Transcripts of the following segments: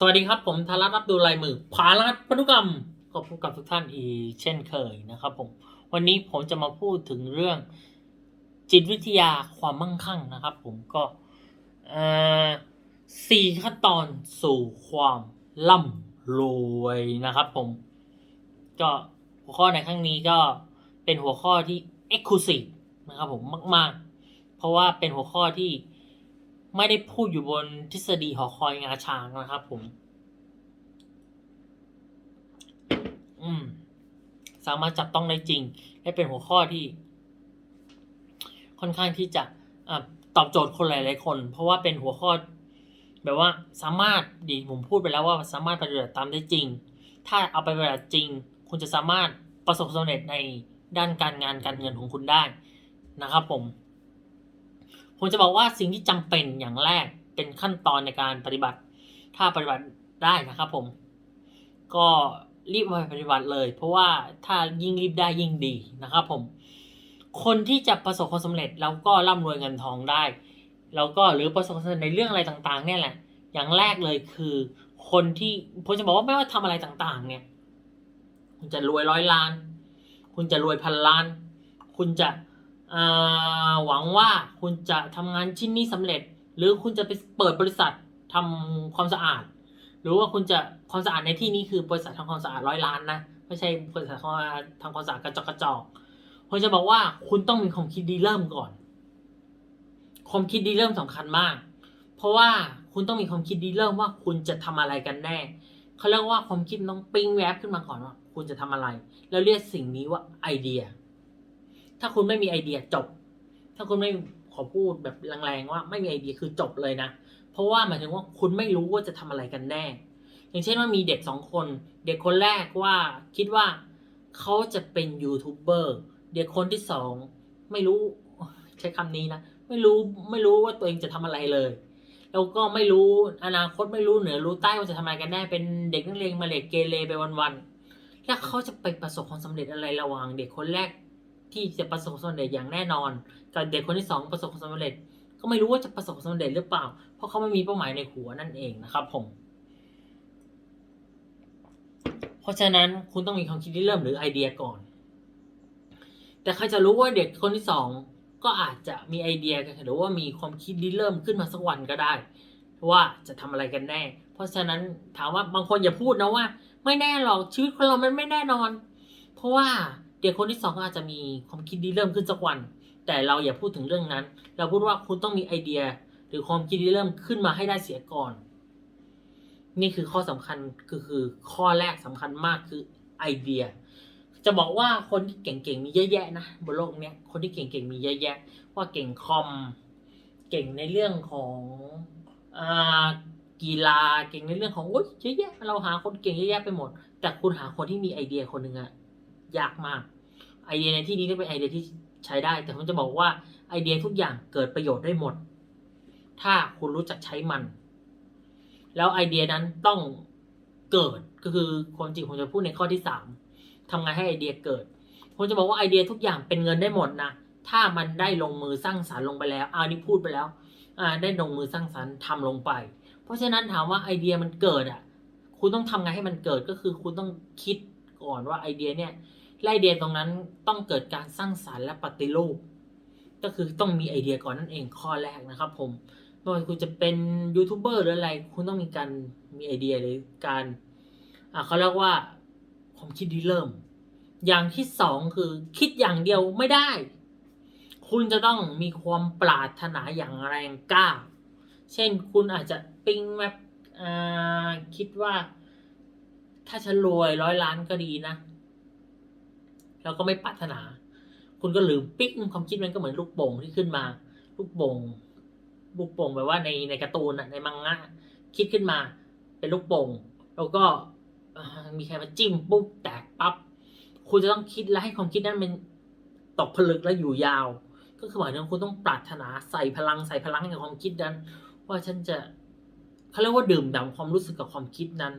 สวัสดีครับ ผมธารัตน์รับดูลายมือผาลัดพันธุกรรมก็พบกับทุกท่านอีกเช่นเคยนะครับผมวันนี้ผมจะมาพูดถึงเรื่องจิตวิทยาความมั่งคั่งนะครับ ผมก็สี่ขั้นตอนสู่ความร่ำรวยนะครับ ผมก็หัวข้อในครั้งนี้ก็เป็นหัวข้อที่ Exclusive นะครับผมมาก ๆ เพราะว่าเป็นหัวข้อที่ ไม่ได้พูดอยู่บนทฤษฎีหอคอยงาช้างนะครับผม อืม สามารถจับต้องได้จริง และเป็นหัวข้อที่ ค่อนข้างที่จะอะตอบโจทย์คนหลาย ๆ คน เพราะว่าเป็นหัวข้อ แบบว่าสามารถดีผมพูดไปแล้วว่าสามารถปฏิบัติตามได้จริง ถ้าเอาไปปฏิบัติจริง คุณจะสามารถประสบความสำเร็จในด้านการงานการเงินของคุณได้นะครับผม ผมจะบอกว่าสิ่งที่จำเป็นอย่างแรกเป็นขั้นตอนในการปฏิบัติ ถ้าปฏิบัติได้นะครับผม ก็รีบมาปฏิบัติเลย เพราะว่าถ้ายิ่งรีบได้ยิ่งดีนะครับผม คนที่จะประสบความสำเร็จแล้วก็ร่ำรวยเงินทองได้ แล้วก็หรือประสบความสำเร็จในเรื่องอะไรต่างๆ เนี่ยแหละ อย่างแรกเลยคือ คนที่ผมจะบอกว่าไม่ว่าทำอะไรต่างๆ เนี่ย คุณจะรวยร้อยล้าน คุณจะรวยพันล้าน คุณจะ หวังว่าคุณจะทำงานชิ้นนี้สำเร็จ หรือคุณจะไปเปิดบริษัททำความสะอาด หรือว่าคุณจะความสะอาดในที่นี้คือบริษัททำความสะอาดร้อยล้านนะไม่ใช่บริษัททำความสะอาดกระจอกกระจอกผมจะบอกว่าคุณต้องมีความคิดดีเริ่มก่อน ความคิดดีเริ่มสำคัญมาก เพราะว่าคุณต้องมีความคิดดีเริ่มว่าคุณจะทำอะไรกันแน่เขาเรียกว่าความคิดต้องปิ้งแวบขึ้นมาก่อนว่า คุณจะทำอะไร แล้วเรียกสิ่งนี้ว่าไอเดีย ถ้าคุณไม่มีไอเดียจบ ถ้าคุณไม่ขอพูดแบบแรงๆว่าไม่มีไอเดียคือจบเลยนะ เพราะว่าหมายถึงว่าคุณไม่รู้ว่าจะทำอะไรกันแน่ อย่างเช่นว่ามีเด็กสองคน เด็กคนแรกว่าคิดว่าเขาจะเป็นยูทูบเบอร์เด็กคนที่สองไม่รู้ใช้คำนี้นะไม่รู้ไม่รู้ว่าตัวเองจะทำอะไรเลยแล้วก็ไม่รู้อนาคตไม่รู้เหนือรู้ใต้ว่าจะทำอะไรกันแน่เป็นเด็กนักเรียนมาเล็กเกเรไปวันๆแล้วเขาจะไปประสบความสำเร็จอะไรระหว่างเด็กคนแรก ที่จะประสบความสำเร็จอย่างแน่นอนกับเด็กคนที่สองประสบความสำเร็จ ก็ไม่รู้ว่าจะประสบความสำเร็จหรือเปล่า เพราะเขาไม่มีเป้าหมายในหัวนั่นเองนะครับผม เพราะฉะนั้นคุณต้องมีความคิดที่เริ่มหรือไอเดียก่อน แต่ใครจะรู้ว่าเด็กคนที่สองก็อาจจะมีไอเดียกันหรือว่ามีความคิดที่เริ่มขึ้นมาสักวันก็ได้ว่าจะทำอะไรกันแน่ เพราะฉะนั้นถามว่าบางคนอย่าพูดนะว่า ไม่แน่หรอกชีวิตคนเรามันไม่แน่นอน เพราะว่า เด็กคนที่สองก็อาจจะมีความคิดที่เริ่มขึ้นสักวัน แต่เราอย่าพูดถึงเรื่องนั้น เราพูดว่าคุณต้องมีไอเดีย หรือความคิดที่เริ่มขึ้นมาให้ได้เสียก่อน นี่คือข้อสำคัญคือคือข้อแรกสำคัญมากคือไอเดีย จะบอกว่าคนที่เก่งๆมีเยอะแยะนะบนโลกเนี้ยคนที่เก่งๆมีเยอะแยะ ว่าเก่งคอมเก่งในเรื่องของอ่ากีฬาเก่งในเรื่องของโอ๊ยเยอะแยะเราหาคนเก่งเยอะแยะไปหมด แต่คุณหาคนที่มีไอเดียคนหนึ่งอะ ยากมาก ไอเดียในที่นี้ก็เป็นไอเดียที่ใช้ได้ แต่ผมจะบอกว่าไอเดียทุกอย่างเกิดประโยชน์ได้หมด ถ้าคุณรู้จักใช้มัน แล้วไอเดียนั้นต้องเกิดก็คือความจริงผมจะพูดในข้อที่สามทำไงให้ไอเดียเกิดผมจะบอกว่าไอเดียทุกอย่างเป็นเงินได้หมดนะถ้ามันได้ลงมือสร้างสรรค์ลงไปแล้วอานี่พูดไปแล้วอ่าได้ลงมือสร้างสรรค์ทำลงไป เพราะฉะนั้นถามว่าไอเดียมันเกิดอะ คุณต้องทำไงให้มันเกิดก็คือคุณต้องคิดก่อนว่าไอเดียเนี่ย ไอเดียตรงนั้นต้องเกิดการสร้างสรรค์และปฏิรูป ก็คือต้องมีไอเดียก่อนนั่นเองข้อแรกนะครับ ผมไม่ว่าคุณจะเป็นยูทูบเบอร์หรืออะไร คุณต้องมีการมีไอเดียหรือการเขาเรียกว่าความคิดดีเริ่ม อย่างที่สองคือคิดอย่างเดียวไม่ได้ คุณจะต้องมีความปรารถนาอย่างแรงกล้า เช่นคุณอาจจะปิ้งแบบคิดว่า ถ้าฉันรวยร้อยล้านก็ดีนะ แล้วก็ไม่ปรารถนา คุณก็ลืมปิ๊กความคิดมันก็เหมือนลูกโป่งที่ขึ้นมา ลูกโป่งลูกโป่งแบบว่าในในการ์ตูนอะในมังงะคิดขึ้นมา เป็นลูกโป่งแล้วก็มีใครมาจิ้มปุ๊บแตกปั๊บคุณจะต้องคิดและให้ความคิดนั้นมันตกผลึกและอยู่ยาว ก็คือหมายถึงคุณต้องปรารถนาใส่พลังใส่พลังให้กับความคิดนั้น ว่าฉันจะเขาเรียกว่าดื่มด่ำความรู้สึกกับความคิดนั้น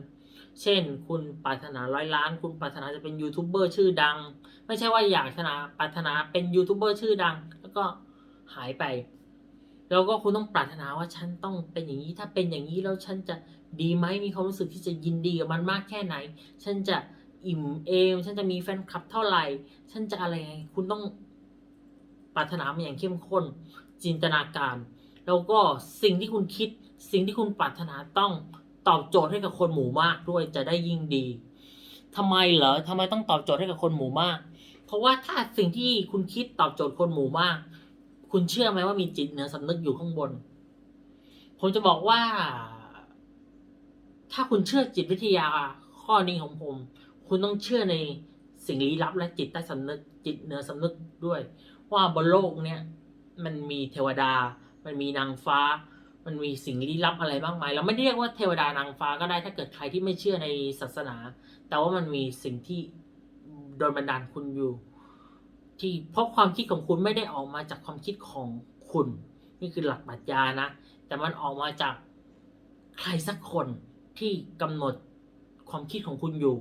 เช่น คุณปรารถนาร้อยล้าน คุณปรารถนาจะเป็นยูทูบเบอร์ชื่อดัง ไม่ใช่ว่าอยากชนะปรารถนาเป็นยูทูบเบอร์ชื่อดัง แล้วก็หายไป แล้วก็คุณต้องปรารถนาว่าฉันต้องเป็นอย่างนี้ถ้าเป็นอย่างนี้แล้วฉันจะดีไหมมีความรู้สึกที่จะยินดีกับมันมากแค่ไหน ฉันจะอิ่มเอมฉันจะมีแฟนคลับเท่าไหร่ ฉันจะอะไรไงคุณต้องปรารถนามันอย่างเข้มข้น จินตนาการ แล้วก็สิ่งที่คุณคิด สิ่งที่คุณปรารถนาต้อง ตอบโจทย์ให้กับคนหมู่มากด้วยจะได้ยิ่งดีทำไมเหรอทำไมต้องตอบโจทย์ให้กับคนหมู่มาก เพราะว่าถ้าสิ่งที่คุณคิดตอบโจทย์คนหมู่มาก คุณเชื่อไหมว่ามีจิตเหนือสำนึกอยู่ข้างบน ผมจะบอกว่า ถ้าคุณเชื่อจิตวิทยาข้อนี้ของผม คุณต้องเชื่อในสิ่งลี้ลับและจิตใต้สำนึกจิตเหนือสำนึกด้วย ว่าบนโลกเนี้ยมันมีเทวดา มันมีนางฟ้า มันมีสิ่งลี้ลับอะไรมากมายเราไม่เรียกว่าเทวดานางฟ้าก็ได้ถ้าเกิดใครที่ไม่เชื่อในศาสนา แต่ว่ามันมีสิ่งที่โดนบันดาลคุณอยู่ ที่เพราะความคิดของคุณไม่ได้ออกมาจากความคิดของคุณ นี่คือหลักปรัชญานะ แต่มันออกมาจากใครสักคนที่กำหนดความคิดของคุณอยู่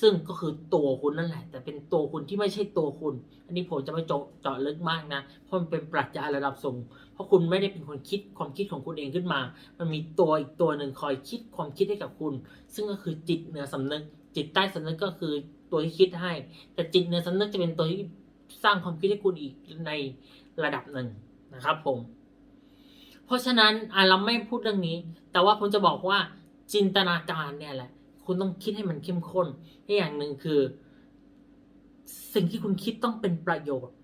ซึ่งก็คือตัวคุณนั่นแหละ แต่เป็นตัวคุณที่ไม่ใช่ตัวคุณ อันนี้ผมจะไม่เจาะเจาะลึกมากนะ เพราะมันเป็นปรัชญาระดับสูง เพราะคุณไม่ได้เป็นคนคิดความคิดของคุณเองขึ้นมา มันมีตัวอีกตัวหนึ่งคอยคิดความคิดให้กับคุณ ซึ่งก็คือจิตเหนือสำนึก จิตใต้สำนึกก็คือตัวที่คิดให้ แต่จิตเหนือสำนึกจะเป็นตัวที่สร้างความคิดให้คุณอีกในระดับหนึ่งนะครับ ผม เพราะฉะนั้นเราไม่พูดเรื่องนี้ แต่ว่าผมจะบอกว่าจินตนาการเนี่ยแหละ คุณต้องคิดให้มันเข้มข้นอีกอย่างหนึ่งคือ สิ่งที่คุณคิดต้องเป็นประโยชน์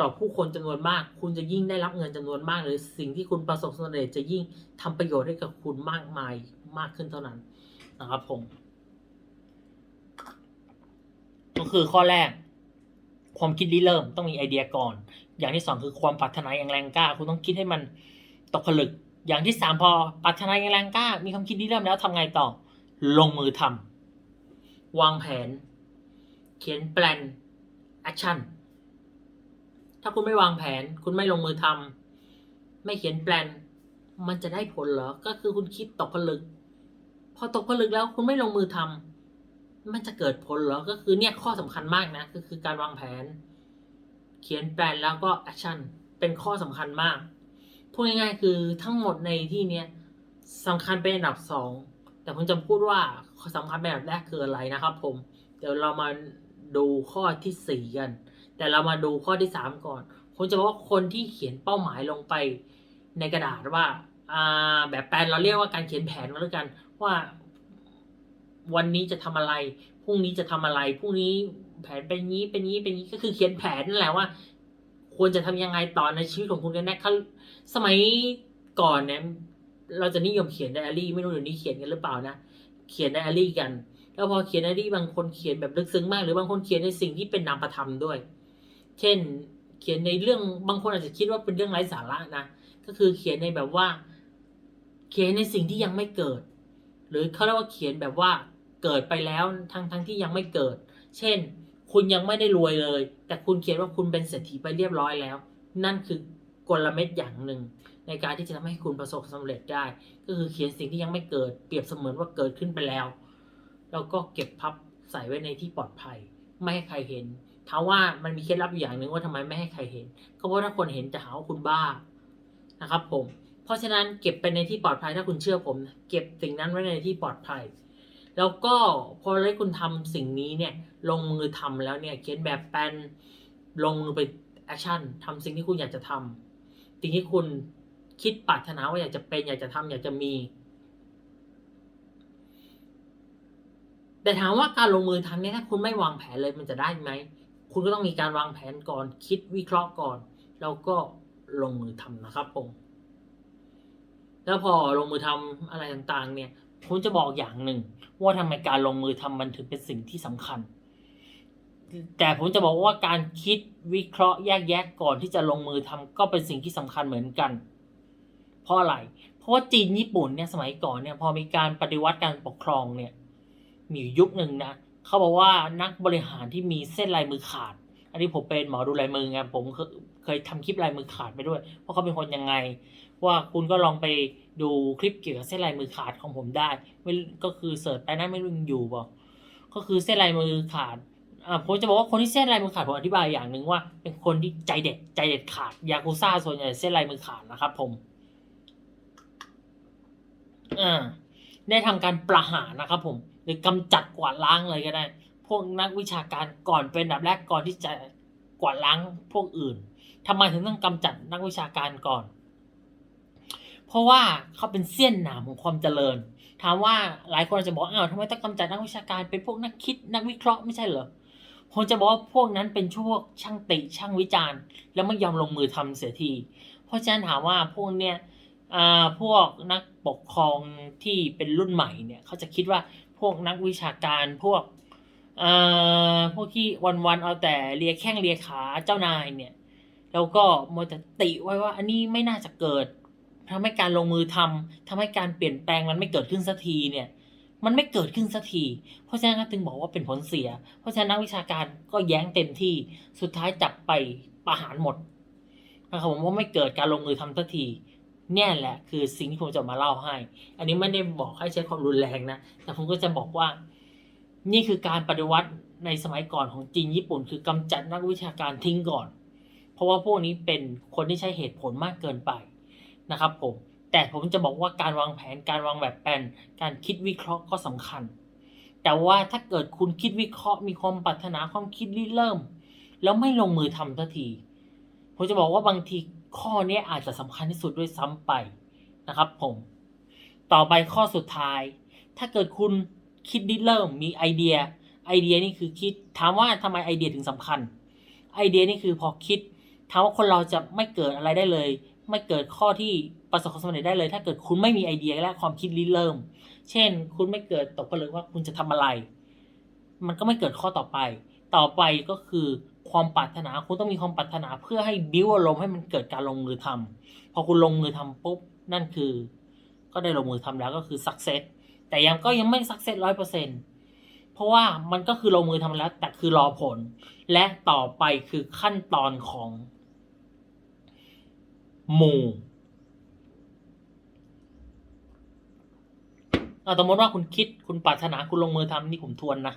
ต่อผู้คนจำนวนมาก คุณจะยิ่งได้รับเงินจำนวนมากหรือสิ่งที่คุณประสบสำเร็จจะยิ่งทำประโยชน์ให้กับคุณมากมายมากขึ้นเท่านั้นนะครับผม ก็คือข้อแรก ความคิดริเริ่มต้องมีไอเดียก่อน อย่างที่สองคือความปรารถนาอย่างแรงกล้า คุณต้องคิดให้มันตกผลึก อย่างที่สามพอปรารถนาอย่างแรงกล้า มีความคิดริเริ่มแล้วทำไงต่อ ลงมือทำวางแผน เขียนแปลนแอคชั่นถ้าคุณไม่วางแผน คุณไม่ลงมือทำไม่เขียนแปลนมันจะได้ผลเหรอ ก็คือคุณคิดตกผลึก พอตกผลึกแล้วคุณไม่ลงมือทำมันจะเกิดผลเหรอ ก็คือเนี่ยข้อสำคัญมากนะ ก็คือการวางแผน เขียนแปลนแล้วก็แอคชั่นเป็นข้อสำคัญมากพูดง่ายๆคือทั้งหมดในที่เนี้ยสำคัญเป็นอันดับสอง แต่ผมจะพูดว่าสำคัญเป็นอันดับแรกคืออะไรนะครับ ผม เดี๋ยวเรามาดูข้อที่สี่กัน แต่เรามาดูข้อที่สามก่อนผมจะบอกว่าคนที่เขียนเป้าหมายลงไปในกระดาษว่าอ่าแบบแปลนเราเรียกว่าการเขียนแผนก็แล้วกันว่า วันนี้จะทำอะไรพรุ่งนี้จะทำอะไรพรุ่งนี้แผนเป็นงี้เป็นงี้เป็นงี้ก็คือเขียนแผนนั่นแหละว่า ควรจะทำยังไงต่อในชีวิตของคุณกันแน่สมัยก่อนเนี่ย เราจะนิยมเขียนไดอารี่ไม่รู้เดี๋ยวนี้เขียนกันหรือเปล่านะ เขียนไดอารี่กัน แล้วพอเขียนไดอารี่บางคนเขียนแบบลึกซึ้งมาก หรือบางคนเขียนในสิ่งที่เป็นนามธรรมด้วย เช่น เขียนในเรื่องบางคนอาจจะคิดว่าเป็นเรื่องไร้สาระนะ ก็คือเขียนในแบบว่า เขียนในสิ่งที่ยังไม่เกิด หรือเขาเรียกว่าเขียนแบบว่าเกิดไปแล้วทั้งทั้งที่ยังไม่เกิด เช่น คุณยังไม่ได้รวยเลย แต่คุณเขียนว่าคุณเป็นเศรษฐีไปเรียบร้อยแล้ว นั่นคือกลเม็ดอย่างหนึ่ง ในการที่จะทำให้คุณประสบความสำเร็จได้ ก็คือเขียนสิ่งที่ยังไม่เกิดเปรียบเสมือนว่าเกิดขึ้นไปแล้ว แล้วก็เก็บพับใส่ไว้ในที่ปลอดภัย ไม่ให้ใครเห็นถามว่ามันมีเคล็ดลับอยู่อย่างหนึ่งว่าทำไมไม่ให้ใครเห็น ก็เพราะถ้าคนเห็นจะหาว่าคุณบ้านะครับ ผม เพราะฉะนั้นเก็บไปในที่ปลอดภัยถ้าคุณเชื่อผม เก็บสิ่งนั้นไว้ในที่ปลอดภัย แล้วก็พอได้คุณทำสิ่งนี้เนี่ย ลงมือทำแล้วเนี่ยเขียนแบบแปลนลงมือไปแอคชั่นทำสิ่งที่คุณอยากจะทำสิ่งที่คุณ คิดปรารถนาว่าอยากจะเป็น อยากจะทำอยากจะมี แต่ถามว่าการลงมือทำเนี่ยถ้าคุณไม่วางแผนเลยมันจะได้ไหม คุณก็ต้องมีการวางแผนก่อน คิดวิเคราะห์ก่อน แล้วก็ลงมือทำนะครับผม แล้วพอลงมือทำอะไรต่างๆ เนี่ยผมจะบอกอย่างหนึ่ง ว่าทำไมการลงมือทำมันถึงเป็นสิ่งที่สำคัญ แต่ผมจะบอกว่าการคิดวิเคราะห์แยกแยะก่อนที่จะลงมือทำก็เป็นสิ่งที่สำคัญเหมือนกัน เพราะอะไร เพราะว่าจีนญี่ปุ่นเนี่ยสมัยก่อนเนี่ยพอมีการปฏิวัติการปกครองเนี่ยมียุคหนึ่งนะเขาบอกว่านักบริหารที่มีเส้นลายมือขาด อันนี้ผมเป็นหมอดูลายมือไงผมเคยเคยทำคลิปลายมือขาดไปด้วยว่าเขาเป็นคนยังไง ว่าคุณก็ลองไปดูคลิปเกี่ยวกับเส้นลายมือขาดของผมได้ไม่ก็คือเสิร์ชไปนะไม่รู้อยู่บ่ก็คือเส้นลายมือขาดอ่าผมจะบอกว่าคนที่เส้นลายมือขาดผมอธิบายอย่างหนึ่งว่า เป็นคนที่ใจเด็ดใจเด็ดขาดยากุซ่าส่วนใหญ่เส้นลายมือขาดนะครับผม อ่าได้ทำการประหารนะครับผมหรือกำจัดกวาดล้างเลยก็ได้ พวกนักวิชาการก่อนเป็นอันดับแรกก่อนที่จะกวาดล้างพวกอื่นทำไมถึงต้องกำจัดนักวิชาการก่อน เพราะว่าเขาเป็นเสี้ยนหนามของความเจริญ ถามว่าหลายคนอาจจะบอกอ้าวทำไมต้องกำจัดนักวิชาการเป็นพวกนักคิดนักวิเคราะห์ไม่ใช่เหรอผมจะบอกว่าพวกนั้นเป็นช่วงช่างติช่างวิจารณ์ แล้วไม่ยอมลงมือทำเสียที เพราะฉะนั้นถามว่าพวกเนี้ย พวกนักปกครองที่เป็นรุ่นใหม่เนี่ยเขาจะคิดว่าพวกนักวิชาการพวกพวกที่วันๆเอาแต่เลียแข้งเลียขาเจ้านายเนี่ยแล้วก็มัวแต่ติไว้ว่าอันนี้ไม่น่าจะเกิดทำให้การลงมือทำทำให้การเปลี่ยนแปลงมันไม่เกิดขึ้นสักทีเนี่ยมันไม่เกิดขึ้นสักที เพราะฉะนั้นถึงบอกว่าเป็นผลเสีย เพราะฉะนั้นนักวิชาการก็แย้งเต็มที่สุดท้ายจับไปประหารหมดนะครับผมว่าไม่เกิดการลงมือทำสักที เนี่ยแหละคือสิ่งที่ผมจะมาเล่าให้ อันนี้ไม่ได้บอกให้ใช้ความรุนแรงนะ แต่ผมก็จะบอกว่า นี่คือการปฏิวัติในสมัยก่อนของจีนญี่ปุ่น คือกำจัดนักวิชาการทิ้งก่อน เพราะว่าพวกนี้เป็นคนที่ใช้เหตุผลมากเกินไปนะครับผม แต่ผมจะบอกว่าการวางแผน การวางแบบแผน การคิดวิเคราะห์ก็สำคัญ แต่ว่าถ้าเกิดคุณคิดวิเคราะห์ มีความปรารถนาความคิดริเริ่ม แล้วไม่ลงมือทำทันที ผมจะบอกว่าบางที ข้อนี้อาจจะสำคัญที่สุดด้วยซ้ำไปนะครับผม ต่อไปข้อสุดท้าย ถ้าเกิดคุณคิดริเริ่มมีไอเดีย ไอเดียนี่คือคิด ถามว่าทำไมไอเดียถึงสำคัญ ไอเดียนี่คือพอคิด ถามว่าคนเราจะไม่เกิดอะไรได้เลย ไม่เกิดข้อที่ประสบความสำเร็จได้เลย ถ้าเกิดคุณไม่มีไอเดียและความคิดริเริ่ม เช่น คุณไม่เกิดตกผลึกว่าคุณจะทำอะไร มันก็ไม่เกิดข้อต่อไป ต่อไปก็คือ ความปรารถนาคุณต้องมีความปรารถนาเพื่อให้บิวอารมณ์ให้มันเกิดการลงมือทำพอคุณลงมือทำปุ๊บนั่นคือ ก็ได้ลงมือทำแล้วก็คือสักเซสแต่ยังก็ยังไม่สักเซสร้อยเปอร์เซ็นเพราะว่ามันก็คือลงมือทำแล้ว แต่คือรอผล และต่อไปคือขั้นตอนของหมู่เอาสมมติว่าคุณคิดคุณปรารถนาคุณลงมือทำนี่ผมทวนนะ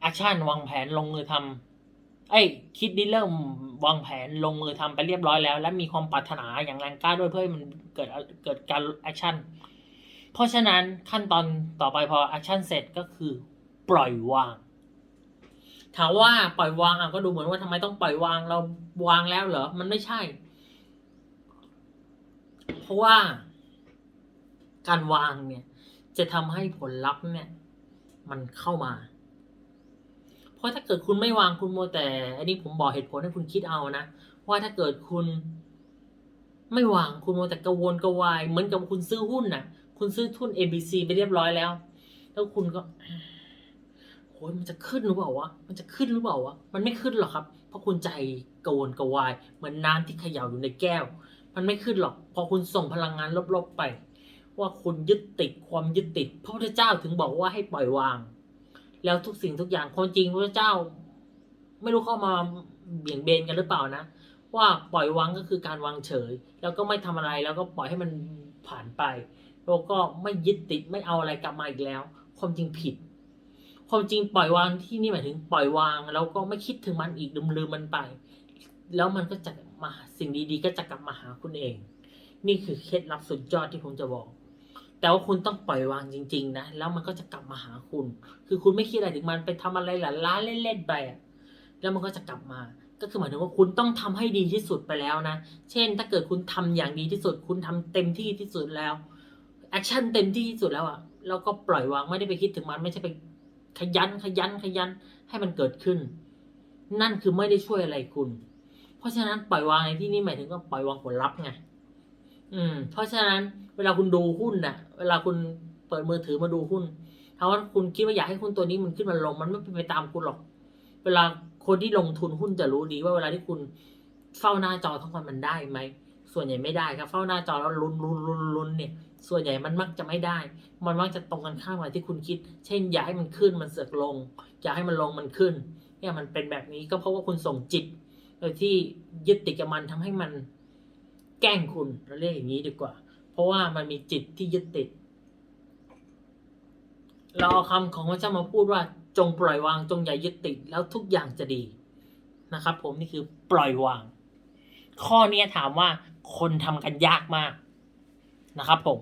แอคชั่นวางแผนลงมือทำไอ้ยคิดดิเริ่มวางแผนลงมือทำไปเรียบร้อยแล้ว และมีความปรารถนาอย่างแรงกล้าด้วยเพื่อให้มันเกิดเกิดการแอคชั่นเพราะฉะนั้นขั้นตอนต่อไปพอแอคชั่นเสร็จก็คือปล่อยวาง ถามว่าปล่อยวางอะก็ดูเหมือนว่าทำไมต้องปล่อยวางเราวางแล้วเหรอ มันไม่ใช่ เพราะว่า การวางเนี่ย จะทำให้ผลลัพธ์เนี่ย มันเข้ามา เพราะถ้าเกิดคุณไม่วางคุณโมแต่ อันนี้ผมบอกเหตุผลให้คุณคิดเอานะว่าถ้าเกิดคุณ ไม่วางคุณโมแต่กระวนกระวาย เหมือนกับคุณซื้อหุ้นน่ะ คุณซื้อทุน ABC ไปเรียบร้อยแล้ว แล้วคุณก็โอ้ยมันจะขึ้นหรือเปล่าวะมันจะขึ้นหรือเปล่าวะมันไม่ขึ้นหรอกครับ เพราะคุณใจกระวนกระวาย เหมือนน้ำที่เขย่าอยู่ในแก้ว มันไม่ขึ้นหรอก พอคุณส่งพลังงานลบๆไป ว่าคุณยึดติดความยึดติดพระพุทธเจ้าถึงบอกว่าให้ปล่อยวาง แล้วทุกสิ่งทุกอย่างความจริงพระเจ้า ไม่รู้เข้ามาเบี่ยงเบนกันหรือเปล่านะ ว่าปล่อยวางก็คือการวางเฉย แล้วก็ไม่ทำอะไรแล้วก็ปล่อยให้มันผ่านไปแล้วก็ไม่ยึดติดไม่เอาอะไรกลับมาอีกแล้ว ความจริงผิด ความจริงปล่อยวางที่นี่หมายถึงปล่อยวางแล้วก็ไม่คิดถึงมันอีกลืมลืมมันไป แล้วมันก็จะมาสิ่งดีๆ ก็จะกลับมาหาคุณเอง นี่คือเคล็ดลับสุดยอดที่ผมจะบอก แต่ว่าคุณต้องปล่อยวางจริง ๆ นะ แล้วมันก็จะกลับมาหาคุณ คือคุณไม่คิดอะไรถึงมันไปทำอะไรหลาล้าเล่นๆไปอะแล้วมันก็จะกลับมา ก็คือหมายถึงว่าคุณต้องทำให้ดีที่สุดไปแล้วนะ เช่น ถ้าเกิดคุณทำอย่างดีที่สุด คุณทำเต็มที่ที่สุดแล้วแอคชั่นเต็มที่ที่สุดแล้วอะแล้วก็ปล่อยวางไม่ได้ไปคิดถึงมันไม่ใช่ไปขยันขยันขยันให้มันเกิดขึ้น นั่นคือไม่ได้ช่วยอะไรคุณ เพราะฉะนั้นปล่อยวางในที่นี้หมายถึงก็ปล่อยวางผลลัพธ์ไง อืม เพราะฉะนั้นเวลาคุณดูหุ้นน่ะเวลาคุณเปิดมือถือมาดูหุ้นถามว่าคุณคิดว่าอยากให้หุ้นตัวนี้มันขึ้นมาลง มันไม่เป็นไปตามคุณหรอก เวลาคนที่ลงทุนหุ้นจะรู้ดีว่าเวลาที่คุณเฝ้าหน้าจอทั้งวันมันได้ไหม ส่วนใหญ่ไม่ได้ครับ เฝ้าหน้าจอแล้วลุ้นลุ้นลุ้นลุ้นเนี่ย ส่วนใหญ่มันมักจะไม่ได้ มันมักจะตรงกันข้ามกับที่คุณคิด เช่น อยากให้มันขึ้นมันเสือกลง อยากให้มันลงมันขึ้น เนี่ยมันเป็นแบบนี้ก็เพราะว่าคุณส่งจิตโดยที่ยึดติดกับมันทำให้มัน แกล้งคุณเราเรียกอย่างนี้ดีกว่า เพราะว่ามันมีจิตที่ยึดติด เราเอาคำของพระเจ้ามาพูดว่าจงปล่อยวางจงอย่ายึดติดแล้วทุกอย่างจะดีนะครับ ผมนี่คือปล่อยวาง ข้อนี้ถามว่าคนทำกันยากมากนะครับ ผม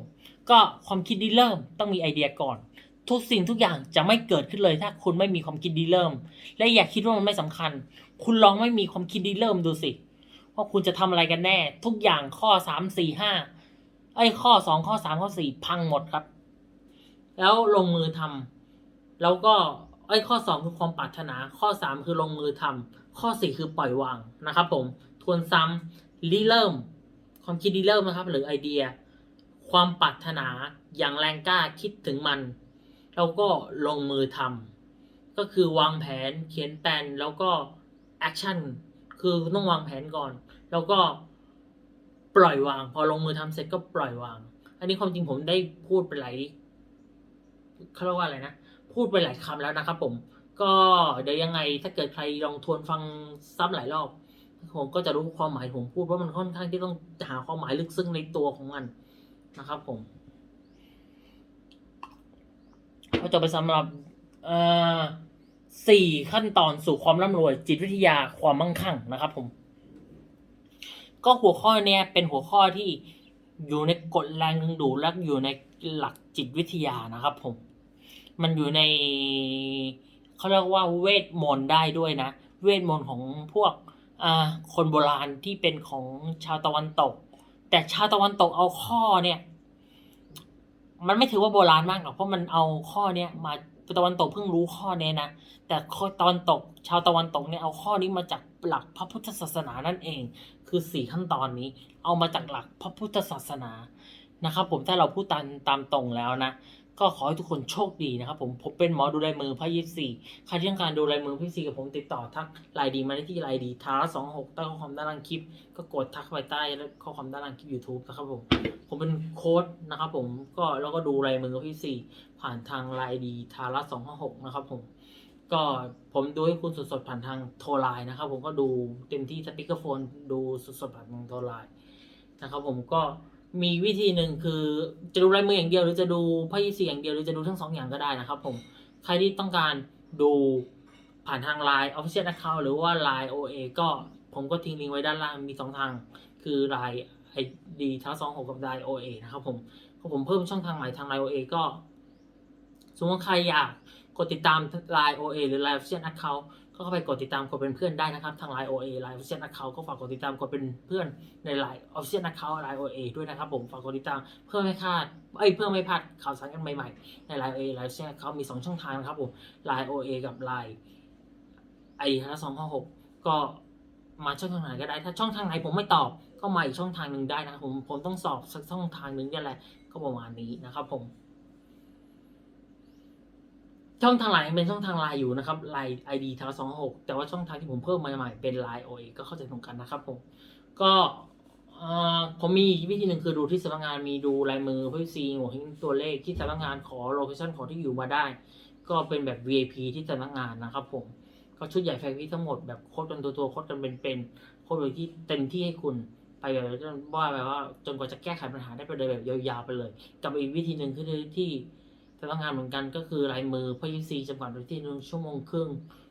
ก็ความคิดริเริ่มต้องมีไอเดียก่อน ทุกสิ่งทุกอย่างจะไม่เกิดขึ้นเลยถ้าคุณไม่มีความคิดริเริ่ม และอย่าคิดว่ามันไม่สำคัญ คุณลองไม่มีความคิดริเริ่มดูสิ ว่าคุณจะทำอะไรกันแน่ ทุกอย่างข้อสามสี่ห้าไอ้ข้อสองข้อสามข้อสี่พังหมดครับ แล้วลงมือทำแล้วก็ไอ้ข้อสองคือความปรารถนา ข้อสามคือลงมือทำข้อสี่คือปล่อยวางนะครับ ผมทวนซ้ำริเริ่ม ความคิดริเริ่มนะครับ หรือไอเดีย ความปรารถนาอย่างแรงกล้าคิดถึงมันแล้วก็ลงมือทำก็คือวางแผนเขียนแผนแล้วก็แอคชั่นคือต้องวางแผนก่อน แล้วก็ปล่อยวาง พอลงมือทำเสร็จก็ปล่อยวาง อันนี้ความจริงผมได้พูดไปหลายเขาเรียกว่าอะไรนะ พูดไปหลายคำแล้วนะครับ ผม ก็เดี๋ยวยังไงถ้าเกิดใครลองทวนฟังซ้ำหลายรอบผมก็จะรู้ความหมายผมพูดว่ามันค่อนข้างที่ต้องหาความหมายลึกซึ้งในตัวของมันนะครับผมก็จะไปสำหรับเอ่อสี่ขั้นตอนสู่ความร่ำรวย จิตวิทยาความมั่งคั่งนะครับผม ก็หัวข้อเนี้ยเป็นหัวข้อที่อยู่ในกฎแรงดึงดูดและอยู่ในหลักจิตวิทยานะครับผม มันอยู่ในเขาเรียกว่าเวทมนต์ได้ด้วยนะ เวทมนต์ของพวกอาคนโบราณที่เป็นของชาวตะวันตก แต่ชาวตะวันตกเอาข้อเนี่ย มันไม่ถือว่าโบราณมากหรอกเพราะมันเอาข้อเนี้ยมา ตะวันตกเพิ่งรู้ข้อนี้นะ แต่ตะวันตกชาวตะวันตกเนี่ยเอาข้อนี้มาจากหลักพระพุทธศาสนานั่นเอง คือสี่ขั้นตอนนี้ เอามาจากหลักพระพุทธศาสนานะครับ ผมถ้าเราพูดตามตามตรงแล้วนะก็ขอให้ทุกคนโชคดีนะครับผมผมเป็นหมอดูลายมือพระยิปซีใครที่ต้องการดูลายมือพระยิปซีกับผมติดต่อทักไลน์ดีมาได้ที่ไลน์ดีทาสองหกใต้ข้อความด้านล่างคลิป ก็กดทักไปใต้ข้อความด้านล่างคลิป YouTube นะครับผมผมเป็นโค้ดนะครับผมก็แล้วก็ดูลายมือพี่สี่ ผ่านทางไลน์ดีทารัสสองห้าหกนะครับผมก็ผมดูให้คุณสดๆผ่านทางโทรไลน์นะครับ ผมก็ดูเต็มที่สปีกเกอร์โฟนดูสดๆผ่านทางโทรไลน์นะครับ ผมก็มีวิธีหนึ่งคือจะดูลายมืออย่างเดียว หรือจะดูไพ่ยี่สี่อย่างเดียว หรือจะดูทั้งสองอย่างก็ได้นะครับ ผมใครที่ต้องการดูผ่านทาง Line Official Account หรือว่า Line OA ก็ผมก็ทิ้งลิงก์ไว้ด้านล่างมีสองทาง คือ Line ID ทั้งสองหกกับ Line OA นะครับผมผมเพิ่มช่องทางใหม่ทาง Line OA ก็ สมมติว่าใครอยากกดติดตาม Line OA หรือ Line Official Account ก็เข้าไปกดติดตามกดเป็นเพื่อนได้นะครับ ทาง Line OA Line Official Account ก็ฝากกดติดตามกดเป็นเพื่อนใน Line Official Account Line OA ด้วยนะครับผมฝากกดติดตามเพื่อไม่พลาดเอ้ยเพื่อไม่พลาดข่าวสารกันใหม่ๆใน Line OA Line Official Account มี 2 ช่องทางนะครับผม Line OA กับ Line ไอห้าสองห้าหกก็มาช่องทางไหนก็ได้ ถ้าช่องทางไหนผมไม่ตอบก็มาอีกช่องทางหนึ่งได้นะครับผมผมต้องสอบสักช่องทางหนึ่งนี่แหละก็ประมาณนี้นะครับผม ช่องทางไลน์เป็นช่องทางไลน์อยู่นะครับไลน์ไอดีทางสองหกแต่ว่าช่องทางที่ผมเพิ่มมาใหม่เป็นไลน์โอเอก็เข้าใจตรงกันนะครับผมก็เอ่อผมมีวิธีหนึ่งคือดูที่สำนักงานมีดูลายมือเพี่อซีหัวหิ้งตัวเลขที่สำนักงานขอโลเคชั่นของที่อยู่มาได้ ก็เป็นแบบ VIP ที่สำนักงานนะครับผมก็ชุดใหญ่แฟนพี่ทั้งหมดแบบโค้ดกันตัวตัวโค้ดกันเป็นๆโค้ดโดยที่เต็มที่ให้คุณไปแบบว่าแบบว่าจนกว่าจะแก้ไขปัญหาได้ไปเลยแบบยาวๆไปเลย กับอีกวิธีหนึ่งคือที่ สำนักงานเหมือนกันก็คือลายมือพยี่ซีจำกัดไว้ที่หนึ่งชั่วโมงครึ่ง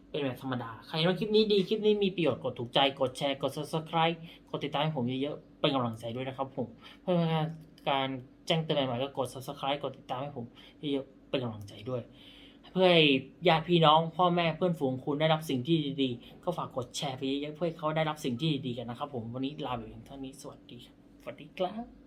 เป็นแบบธรรมดา ใครว่าคลิปนี้ดี คลิปนี้มีประโยชน์ กดถูกใจ กดแชร์ กด subscribe กดติดตามให้ผมเยอะๆ เป็นกำลังใจด้วยนะครับผม เพื่อการแจ้งเตือนใหม่ๆก็กด subscribe กดติดตามให้ผมเยอะๆ เป็นกำลังใจด้วย เพื่อให้ญาติพี่น้องพ่อแม่เพื่อนฝูงคุณได้รับสิ่งที่ดีๆ ก็ฝากกดแชร์ไปเยอะๆ เพื่อให้เขาได้รับสิ่งที่ดีๆ กันนะครับผม วันนี้ลาไปเพียงเท่านี้ สวัสดีครับ สวัสดีครับ